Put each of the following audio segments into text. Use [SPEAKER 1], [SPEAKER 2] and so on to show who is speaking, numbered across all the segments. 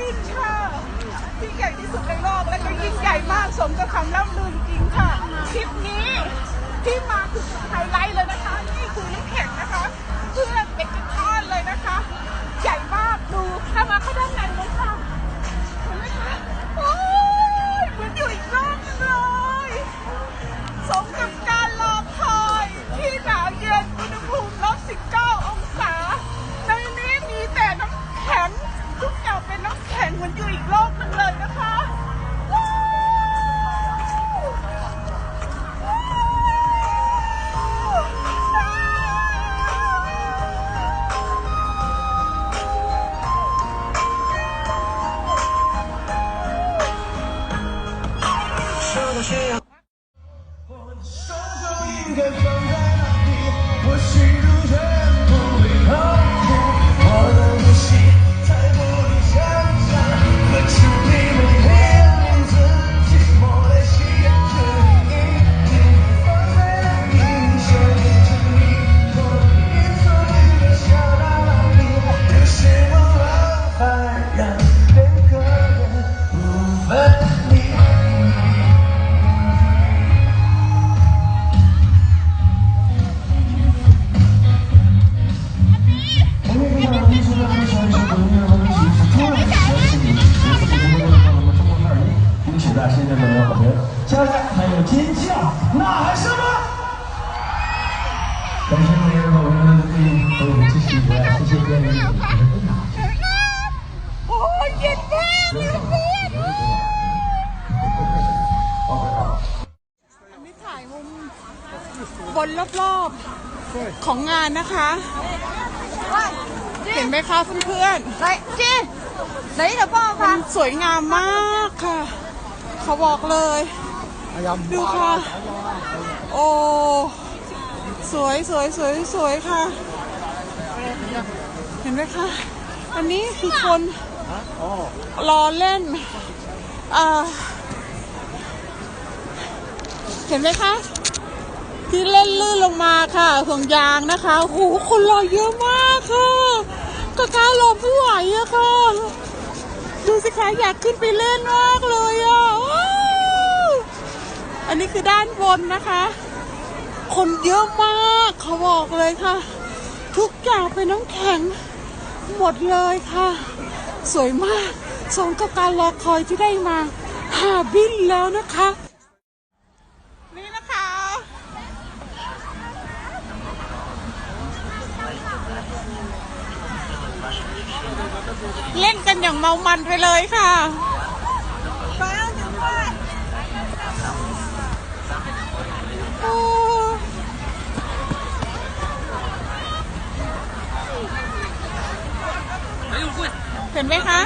[SPEAKER 1] บินค่ะที่ใหญ่ที่สุดในโลกและก็ยิ่งใหญ่มากสมกับคำล่ำลือจริงค่ะคลิปนี้ที่มาคือไฮไลท์เลย
[SPEAKER 2] 我始终学不会控制我的呼吸感谢各位和我们的对应和我们继续以来，谢谢各位的分享。
[SPEAKER 1] โอ้ยเย็นมากเลยเพื่อนอันนี้ถ่ายมุมบนรอบๆของงานนะคะ เห็นไหมคะเพื่อนๆ
[SPEAKER 3] 来，进，哪一个报
[SPEAKER 1] มั
[SPEAKER 3] 发
[SPEAKER 1] น？สวยงามมากค่ะ เขาบอกเลย ดูค่ะ โอ้ สวยสวยสวยสวยค่ะ เห็นไหมคะ อันนี้คือคนรอเล่นอ่าเห็นไหมคะ ที่เล่นลื่นลงมาค่ะห่วงยางนะคะโอ้โหคนรอเยอะมากค่ะก็กล้ารอไม่ไหวอะค่ะ ดูสิคะอยากขึ้นไปเล่นมากเลยอะอันนี้คือด้านบนนะคะ คนเยอะมากเขาบอกเลยค่ะ ทุกอย่างเป็นน้ำแข็ง หมดเลยค่ะ สวยมากสมกับการรอคอยที่ได้มาหาบินแล้วนะคะ นี่นะคะ เล่นกันอย่างเมามันไปเลยค่ะ เห็นไหมคะ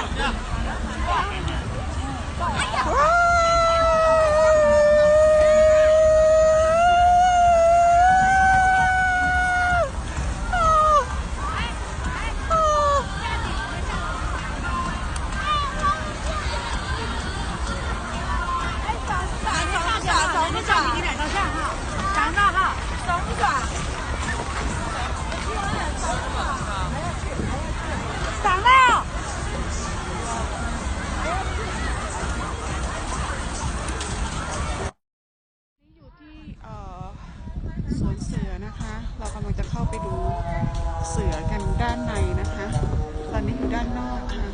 [SPEAKER 1] ตอนนี้อยู่ด้านนอกค่ะ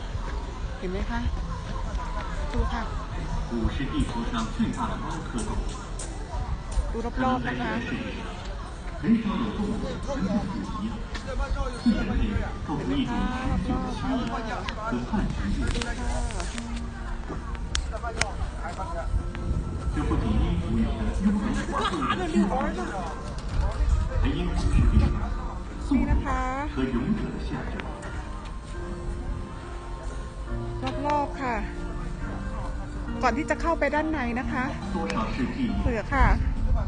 [SPEAKER 1] เห็นไหมคะ ดูค่ะ
[SPEAKER 4] 五是地球上最大的猫科动物，
[SPEAKER 1] ดูร
[SPEAKER 4] 它
[SPEAKER 1] อบ
[SPEAKER 4] 们
[SPEAKER 1] ๆ
[SPEAKER 4] 在
[SPEAKER 1] นะ
[SPEAKER 4] 这
[SPEAKER 1] คะ
[SPEAKER 4] 个世界很少有动物能跟我们一样，四人类构成一种持久的区域和半成物。这不仅因哺乳的优美华贵的生活质量，还因虎视猕獰、速
[SPEAKER 1] นี่
[SPEAKER 4] 度
[SPEAKER 1] นะคะ
[SPEAKER 4] 和勇者的象征。
[SPEAKER 1] ก่อนที่จะเข้าไปด้านในนะคะ
[SPEAKER 4] 多少世纪以
[SPEAKER 1] เสือค่ะ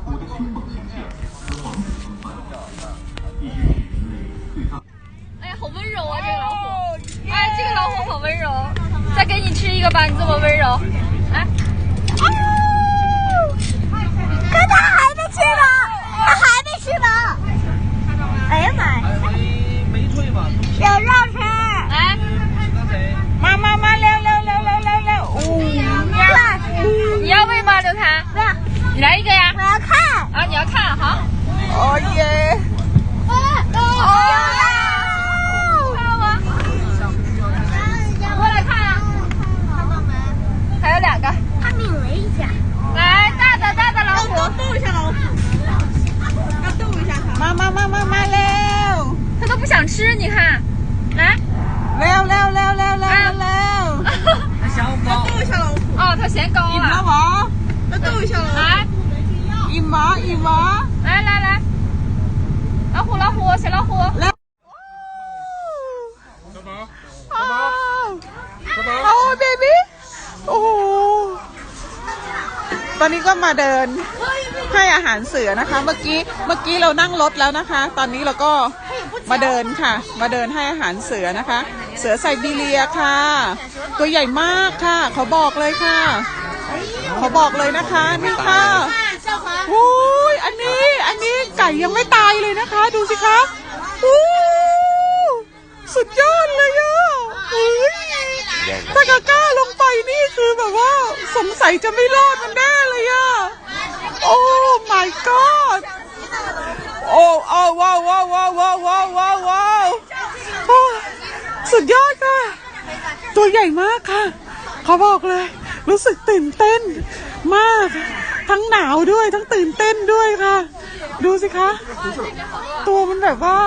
[SPEAKER 4] 我的凶猛形象和王者风范，一直是人类最大。
[SPEAKER 5] 哎呀，好温柔啊，这个老虎！哎，这个老虎好温柔。再给你吃一个吧，你这么温柔。哎，
[SPEAKER 3] 可他还没吃饱，他还没吃饱。哎呀妈呀！有肉吃。
[SPEAKER 5] sẽ
[SPEAKER 1] cô à Im hả? Nó tôi chờ Hả? Im hả? Im hả?
[SPEAKER 5] Lá lá lá Lá khu lá khu sẽ lá khu
[SPEAKER 1] Lá Oh baby โอ้ตอนนี้ก็มาเดินให้อาหารเสือนะคะ เมื่อกี้เมื่อกี้เรานั่งรถแล้วนะคะ ตอนนี้เราก็มาเดินค่ะ มาเดินให้อาหารเสือนะคะ เสือไซบีเรียค่ะ ตัวใหญ่มากค่ะเขาบอกเลยค่ะเขาบอกเลยนะคะนี่ค่ะโอ้ยอันนี้อันนี้ไก่ยังไม่ตายเลยนะคะ ดูสิคะโอ้สุดยอดเลยอะเฮ้ยถ้ากาก้าลงไปนี่คือแบบว่าสงสัยจะไม่รอดมันแน่เลยอะโอ้ my god โอ้โอ้ว้าวว้าวว้าวว้าวว้าวว้าวว้าว สุดยอดค่ะ ตัวใหญ่มากค่ะ เขาบอกเลย รู้สึกตื่นเต้นมาก ทั้งหนาวด้วยทั้งตื่นเต้นด้วยค่ะ ดูสิคะ ตัวมันแบบว่า